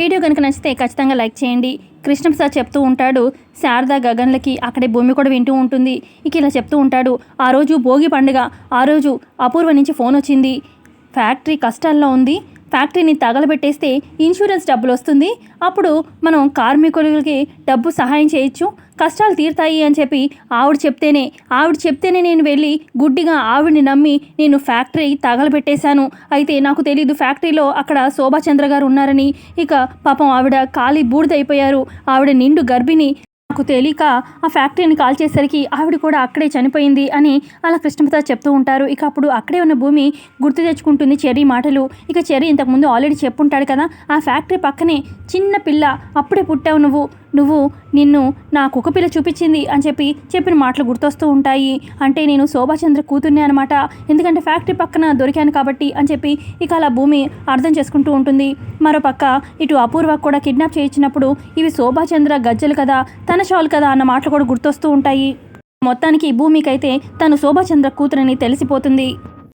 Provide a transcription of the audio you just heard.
Video కనుక నచ్చితే ఖచ్చితంగా లైక్ చేయండి. కృష్ణప్రసాద్ చెప్తూ ఉంటాడు శారద గగన్లకి అక్కడే భూమి కూడా వింటూ ఉంటుంది. ఇక ఇలా చెప్తూ ఉంటాడు ఆ రోజు భోగి పండుగ ఆ రోజు అపూర్వ నుంచి ఫోన్ వచ్చింది. ఫ్యాక్టరీ కష్టాల్లో ఉంది ఫ్యాక్టరీని తగలబెట్టేస్తే ఇన్సూరెన్స్ డబ్బులు వస్తుంది అప్పుడు మనం కార్మికులకి డబ్బు సహాయం చేయొచ్చు. కష్టాలు తీరుతాయి అని చెప్పి ఆవిడ చెప్తేనే ఆవిడ చెప్తేనే నేను వెళ్ళి గుడ్డిగా ఆవిడని నమ్మి నేను ఫ్యాక్టరీ తగలబెట్టేశాను. అయితే నాకు తెలీదు ఫ్యాక్టరీలో అక్కడ శోభాచంద్ర గారు ఉన్నారని. ఇక పాపం ఆవిడ ఖాళీ బూడిదైపోయారు. ఆవిడ నిండు గర్భిణి. నాకు తెలియక ఆ ఫ్యాక్టరీని కాల్ చేసరికి ఆవిడ కూడా అక్కడే చనిపోయింది అని అలా కృష్ణప్రసాద్ చెప్తూ ఉంటారు. ఇక అప్పుడు అక్కడే ఉన్న భూమి గుర్తు తెచ్చుకుంటుంది చెర్రీ మాటలు. ఇక చెర్రీ ఇంతకుముందు ఆల్రెడీ చెప్పుంటాడు కదా. ఆ ఫ్యాక్టరీ పక్కనే చిన్న పిల్ల అప్పుడే పుట్టావు నువ్వు. నువ్వు నిన్ను నా కుక్క పిల్ల చూపించింది అని చెప్పి చెప్పిన మాటలు గుర్తొస్తూ ఉంటాయి. అంటే నేను శోభాచంద్ర కూతుర్నే అనమాట. ఎందుకంటే ఫ్యాక్టరీ పక్కన దొరికాను కాబట్టి అని చెప్పి ఇక అలా భూమి అర్థం చేసుకుంటూ ఉంటుంది. మరోపక్క ఇటు అపూర్వ కూడా కిడ్నాప్ చేయించినప్పుడు ఇవి శోభాచంద్ర గజ్జలు కదా తన షాల్ కదా అన్న మాటలు కూడా గుర్తొస్తూ ఉంటాయి. మొత్తానికి భూమికైతే తను శోభాచంద్ర కూతురని తెలిసిపోతుంది.